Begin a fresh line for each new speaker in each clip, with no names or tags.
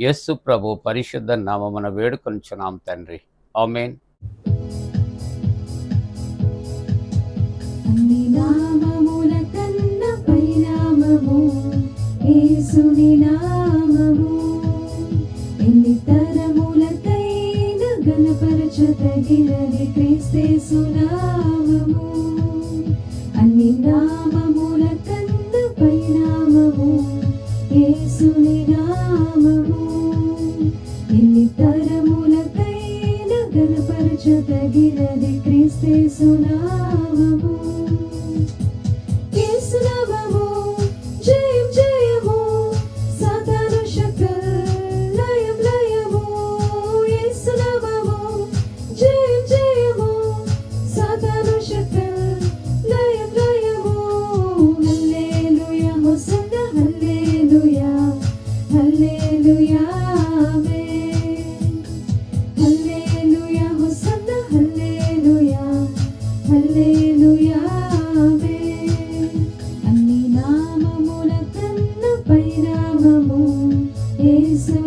యస్సు ప్రభు పరిశుద్ధ నామమున వేడుకొంచున్నాం తండ్రి. ఆమెన్.
అన్ని క్రీస్తే సునామ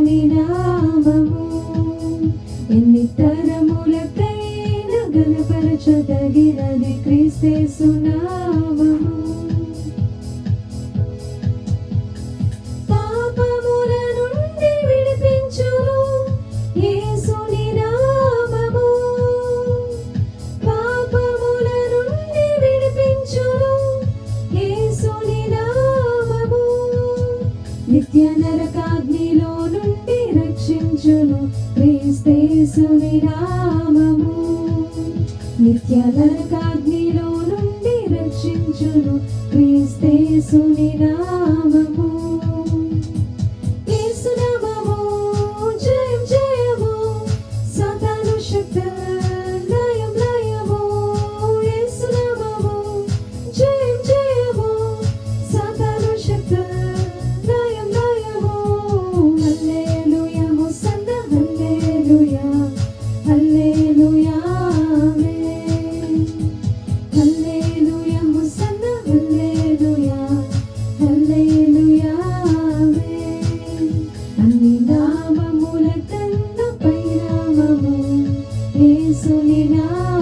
యేసుని నామము. ఎన్ని తరములకైన గణపరచదగినది క్రీస్తేసు నామము. పాపముల నుండి విడిపించును యేసుని నామము. పాపముల నుండి విడిపించును యేసుని నామము. నిత్య నరక క్రీస్తేసుని నామము నిత్య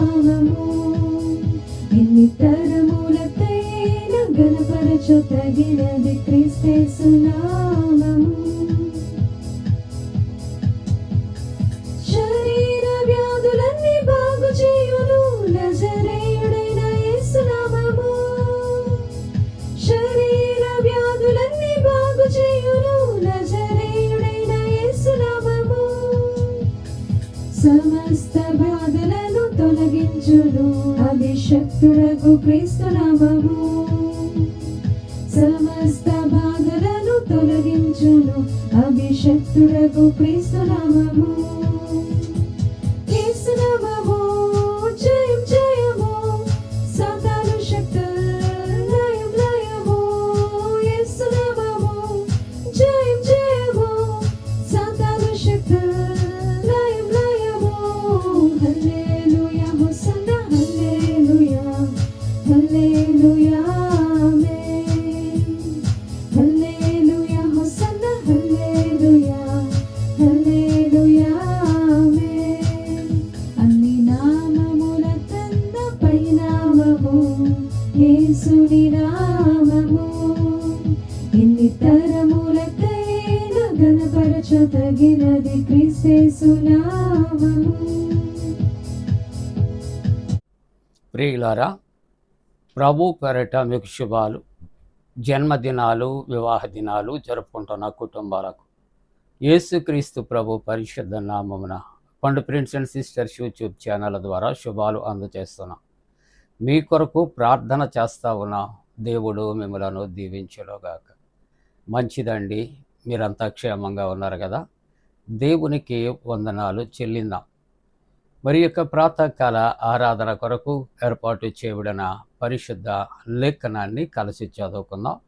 నామము ఎన్ని తరములకైన గణపరచు తగినది క్రీస్తేసు నామము శరీర వ్యాధులన్నీ బాగు చేయును నజరేయుడైన యేసునామము శరీర వ్యాధులన్నీ బాగు చేయును నజరేయుడైన యేసునామము సమస్త బాధలను తొలగించును. అభిషక్తుడకు క్రీస్తునామము సమస్త బాధలను తొలగించును. అభిషక్తుడకు క్రీస్తునామము యేసునామము
ప్రియులారా ప్రభు పెరట మీకు శుభాలు. జన్మదినాలు వివాహ దినాలు జరుపుకుంటున్న కుటుంబాలకు. యేసుక్రీస్తు ప్రభు పరిశుద్ధ నామమున Pandu prince and sisters YouTube channel ద్వారా శుభాలు అందజేస్తున్నాం. మీ కొరకు ప్రార్థన చేస్తా ఉన్నా దేవుడు మిమ్మలను దీవించలోగాక మంచిదండి మీరంతా క్షేమంగా ఉన్నారు కదా? దేవునికి వందనాలు చెల్లిందాం. మరి యొక్క ప్రాతకాల ఆరాధన కొరకు ఏర్పాటు చేయబడిన పరిశుద్ధ లేఖనాన్ని కలిసి చదువుకుందాం.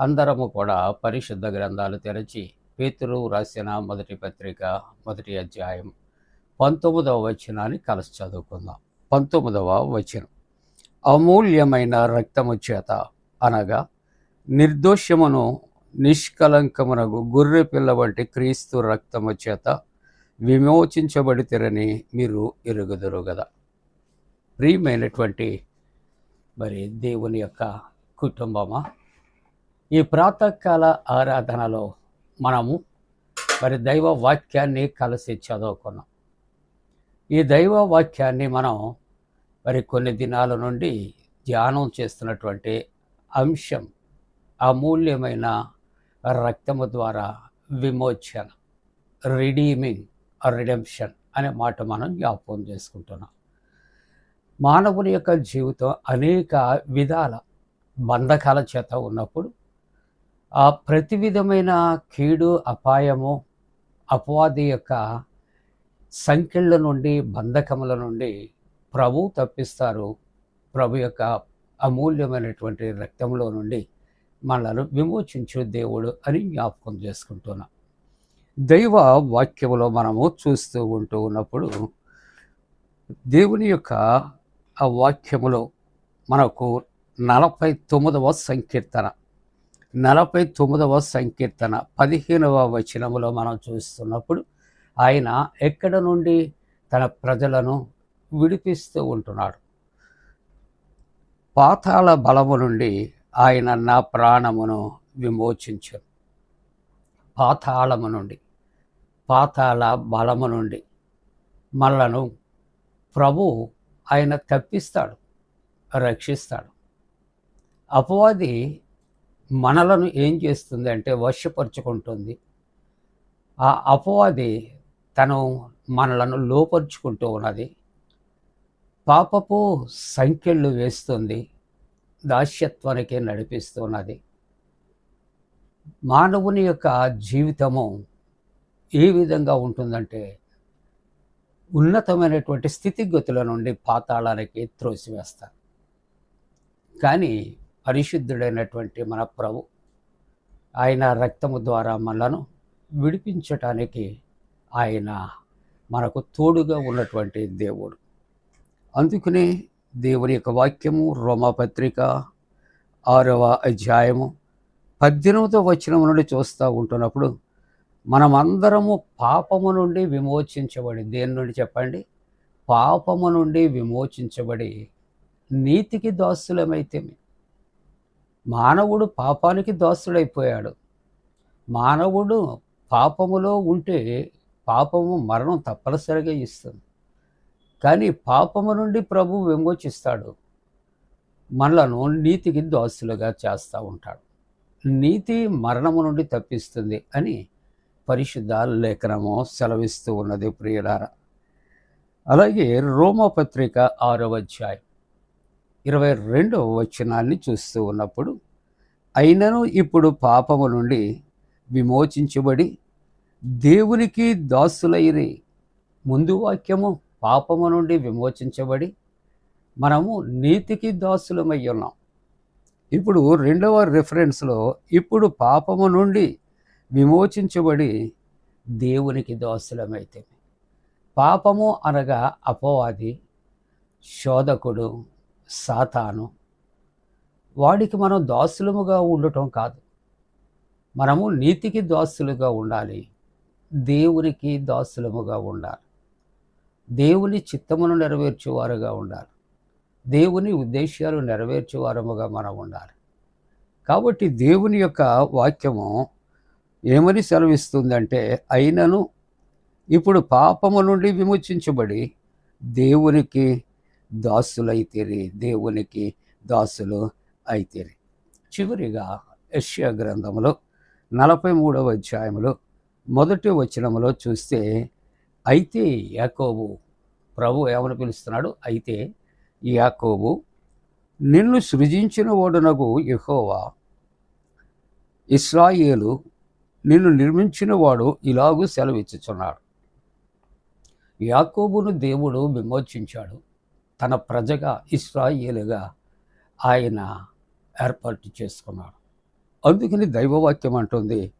అందరము కూడా పరిశుద్ధ గ్రంథాలు తెరచి పేతురు రాసిన మొదటి పత్రిక మొదటి అధ్యాయం పంతొమ్మిదవ వచనాన్ని కలిసి చదువుకుందాం. పంతొమ్మిదవ వచనం. అమూల్యమైన రక్తము చేత అనగా నిర్దోషమును నిష్కలంకమునగు గొర్రె పిల్ల వంటి క్రీస్తు రక్తము చేత విమోచించబడితేరని మీరు ఎరుగుదురు కదా ప్రియమైనటువంటి మరి దేవుని యొక్క కుటుంబమా ఈ ప్రాతకాల ఆరాధనలో మనము మరి దైవ వాక్యాన్ని కలిసి చదువుకున్నాం. ఈ దైవ వాక్యాన్ని మనం మరి కొన్ని దినాల నుండి ధ్యానం చేస్తున్నటువంటి అంశం అమూల్యమైన రక్తము ద్వారా విమోచన రిడీమింగ్ రిడెంప్షన్ అనే మాట మనం జ్ఞాపకం చేసుకుంటున్నాం. మానవుని యొక్క జీవితం అనేక విధాల బంధకాల చేత ఉన్నప్పుడు ఆ ప్రతి విధమైన కీడు అపాయము అపవాది యొక్క సంఖ్యల నుండి బంధకముల నుండి ప్రభు తప్పిస్తారు. ప్రభు యొక్క అమూల్యమైనటువంటి రక్తంలో నుండి మనలను విమోచించు దేవుడు అని జ్ఞాపకం చేసుకుంటున్నాం. దైవ వాక్యములో మనము చూస్తూ ఉంటూ ఉన్నప్పుడు దేవుని యొక్క ఆ వాక్యములో మనకు నలభై తొమ్మిదవ సంకీర్తన నలభై తొమ్మిదవ సంకీర్తన పదిహేనవ వచనములో మనం చూస్తున్నప్పుడు ఆయన ఎక్కడ నుండి తన ప్రజలను విడిపిస్తూ ఉంటున్నాడు? పాతాళ బలము నుండి ఆయన నా ప్రాణమును విమోచించను పాతాళము నుండి పాతాళ బలము నుండి మళ్ళను ప్రభు ఆయన తప్పిస్తాడు రక్షిస్తాడు. అపవాది మనలను ఏం చేస్తుంది అంటే వశపరుచుకుంటుంది. ఆ అపవాది తను మనలను లోపరుచుకుంటూ ఉన్నది. పాపపు సంఖ్యలు వేస్తుంది. దాస్యత్వానికి నడిపిస్తున్నది. మానవుని యొక్క జీవితము ఏ విధంగా ఉంటుందంటే ఉన్నతమైనటువంటి స్థితిగతుల నుండి పాతాళానికి త్రోసివేస్తారు. కానీ పరిశుద్ధుడైనటువంటి మన ప్రభు ఆయన రక్తము ద్వారా మనలను విడిపించటానికి ఆయన మనకు తోడుగా ఉన్నటువంటి దేవుడు. అందుకనే దేవుని యొక్క వాక్యము రోమపత్రిక ఆరవ అధ్యాయము పద్దెనిమిదవ వచనం నుండి చూస్తూ ఉంటున్నప్పుడు మనమందరము పాపము నుండి విమోచించబడి దేని నుండి చెప్పండి? పాపము నుండి విమోచించబడి నీతికి దాసులమైతే మానవుడు పాపానికి దాసుడైపోయాడు. మానవుడు పాపములో ఉంటే పాపము మరణం తప్పనిసరిగా ఇస్తుంది. కానీ పాపము నుండి ప్రభు విమోచిస్తాడు. మనలను నీతికి దాసులుగా చేస్తూ ఉంటాడు. నీతి మరణము నుండి తప్పిస్తుంది అని పరిశుద్ధ లేఖనము సెలవిస్తూ ఉన్నది ప్రియులార. అలాగే రోమపత్రిక ఆరవ అధ్యాయం ఇరవై రెండవ వచనాన్ని చూస్తూ ఉన్నప్పుడు అయినను ఇప్పుడు పాపము నుండి విమోచించబడి దేవునికి దాసులైరి. ముందు వాక్యము పాపము నుండి విమోచించబడి మనము నీతికి దాసులమై ఉన్నాం. ఇప్పుడు రెండవ రిఫరెన్స్లో ఇప్పుడు పాపము నుండి విమోచించబడి దేవునికి దాసులమైతే పాపము అనగా అపవాది శోధకుడు సాతాను. వాడికి మనం దాసులముగా ఉండటం కాదు. మనము నీతికి దాసులుగా ఉండాలి. దేవునికి దాసులముగా ఉండాలి. దేవుని చిత్తమును నెరవేర్చేవారుగా ఉండాలి. దేవుని ఉద్దేశ్యాలు నెరవేర్చేవారముగా మనం ఉండాలి. కాబట్టి దేవుని యొక్క వాక్యము ఏమని సెలవిస్తుందంటే అయినను ఇప్పుడు పాపము నుండి విమోచించబడి దేవునికి దాసులైతేరి దేవునికి దాసులు అయితేరి. చివరిగా యష్యా గ్రంథములో నలభై మూడవ అధ్యాయంలో మొదటి వచనములో చూస్తే అయితే యాకోబు ప్రభు ఏమని పిలుస్తున్నాడు? అయితే యాకోబు నిన్ను సృజించిన ఓడునగు యహోవా. ఇస్రాయేలు నిన్ను నిర్మించిన వాడు ఇలాగూ సెలవిచ్చుచున్నాడు. యాకోబును దేవుడు విమోచించాడు. తన ప్రజగా ఇస్రాయేలుగా ఆయన ఏర్పాటు చేసుకున్నాడు. అందుకని దైవవాక్యం అంటుంది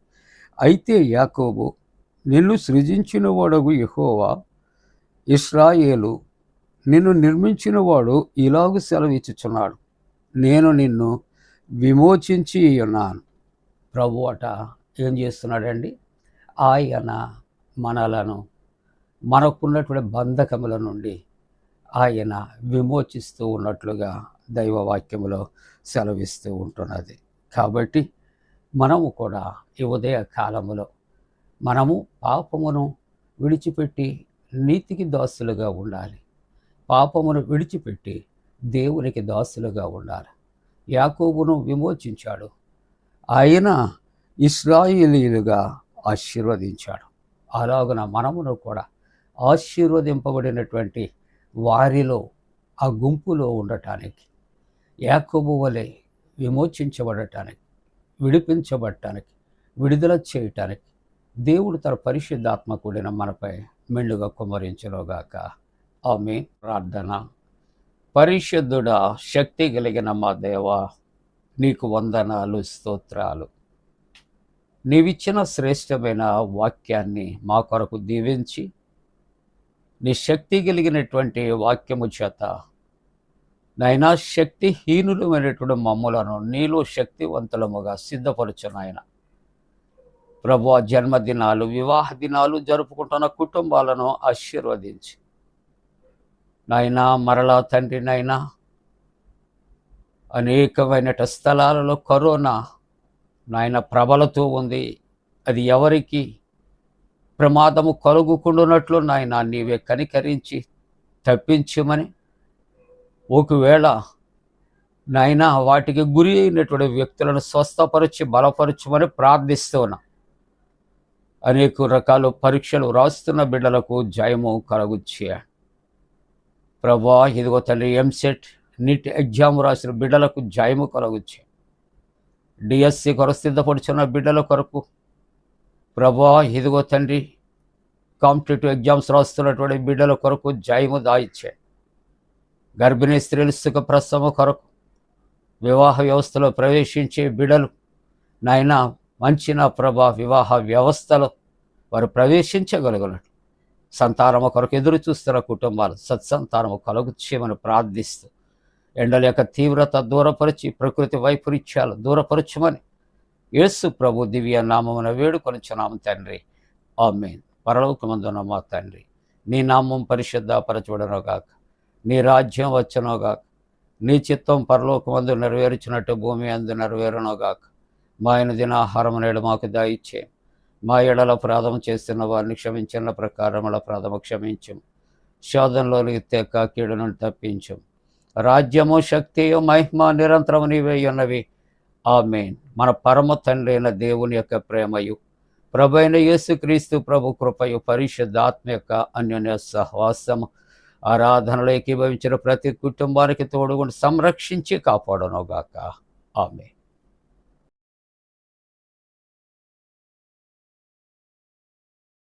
అయితే యాకోబు నిన్ను సృజించిన వాడగు యెహోవా. ఇస్రాయేలు నిన్ను నిర్మించిన వాడు ఇలాగు సెలవిచ్చుచున్నాడు. నేను నిన్ను విమోచించి ఉన్నాను. ప్రభు అట ఏం చేస్తున్నాడండి? ఆయన మనలను మనకున్నటువంటి బంధకముల నుండి ఆయన విమోచిస్తూ ఉన్నట్లుగా దైవవాక్యములో సెలవిస్తూ ఉంటున్నది. కాబట్టి మనము కూడా ఈ ఉదయ కాలములో మనము పాపమును విడిచిపెట్టి నీతికి దాసులుగా ఉండాలి. పాపమును విడిచిపెట్టి దేవునికి దాసులుగా ఉండాలి. యాకోబును విమోచించాడు. ఆయన ఇస్రాయిలీలుగా ఆశీర్వదించాడు. అలాగున మనమును కూడా ఆశీర్వదింపబడినటువంటి వారిలో ఆ గుంపులో ఉండటానికి యాకోబు వలె విమోచించబడటానికి విడిపించబడటానికి విడుదల చేయటానికి దేవుడు తన పరిశుద్ధాత్మ కూడిన మనపై మెండుగా కుమరించలోగాక ఆమె ప్రార్థన. పరిశుద్ధుడా శక్తి కలిగిన మా దేవ నీకు వందనాలు స్తోత్రాలు. నీవిచ్చిన శ్రేష్టమైన వాక్యాన్ని మా కొరకు దీవించి నీ శక్తి కలిగినటువంటి వాక్యము చేత నైనా శక్తిహీనులమైనటువంటి మమ్ములను నీలో శక్తివంతులముగా సిద్ధపరచు నాయన. ప్రభు జన్మదినాలు వివాహ దినాలు జరుపుకుంటున్న కుటుంబాలను ఆశీర్వదించి. నాయనా మరలా తండ్రి నాయనా అనేకమైన స్థలాలలో కరోనా నాయన ప్రబలతో ఉంది. అది ఎవరికి ప్రమాదము కలుగుకుండునట్లు నాయన నీవే కనికరించి తప్పించమని. ఒకవేళ నాయన వాటికి గురి అయినటువంటి వ్యక్తులను స్వస్థపరిచి బలపరచమని ప్రార్థిస్తున్నా అనేక రకాల పరీక్షలు రాస్తున్న బిడ్డలకు జయము కలగుచ్చే ప్రభా ఇదిగో తల్లి ఎంసెట్ నీట్ ఎగ్జామ్ రాసిన బిడ్డలకు జయము కలగొచ్చే డిఎస్సి కొరకు సిద్ధపడుచున్న బిడ్డల కొరకు ప్రభా ఇదిగో తండ్రి కాంపిటేటివ్ ఎగ్జామ్స్ రాస్తున్నటువంటి బిడ్డల కొరకు జయము దాయిచ్చే గర్భిణీ స్త్రీలు సుఖ ప్రసవ కొరకు వివాహ వ్యవస్థలో ప్రవేశించే బిడ్డలు నాయన మంచి నా ప్రభా వివాహ వ్యవస్థలో వారు ప్రవేశించగలగనట్లు. సంతానము కొరకు ఎదురు చూస్తున్న కుటుంబాలు సత్సంతానము కలుగు ప్రార్థిస్తూ ఎండల యొక్క తీవ్రత దూరపరిచి ప్రకృతి వైపరీత్యాలు దూరపరచమని యేసు ప్రభు దివ్య నామమున వేడుకొనిచున్నాము తండ్రి. ఆమె పరలోకమందున మా తండ్రి నీ నామం పరిశుద్ధపరచబడనోగాక నీ రాజ్యం వచ్చనోగాక నీ చిత్తం పరలోకమందు నెరవేర్చినట్టు భూమి అందు నెరవేరునోగాక మా ఆయన దినాహారం నేడు మాకు దాయిచ్చే మా ఎడల ప్రాధమ చేస్తున్న వారిని క్షమించిన ప్రకారముల ప్రాధమ క్షమించం శోధనలోనికి తెక్క కీడు తప్పించం రాజ్యము శక్తియు మహిమ నిరంతరము నీవే ఉన్నవి. ఆమెన్. మన పరమ తండ్రి అయిన దేవుని యొక్క ప్రేమయు ప్రభు అయిన యేసుక్రీస్తు ప్రభు కృపయు పరిశుద్ధాత్మ యొక్క అన్యోన్య సహవాసము ఆరాధనలో ఏకీభవించిన ప్రతి కుటుంబానికి తోడుగుండి సంరక్షించి కాపాడనుగాక. ఆమె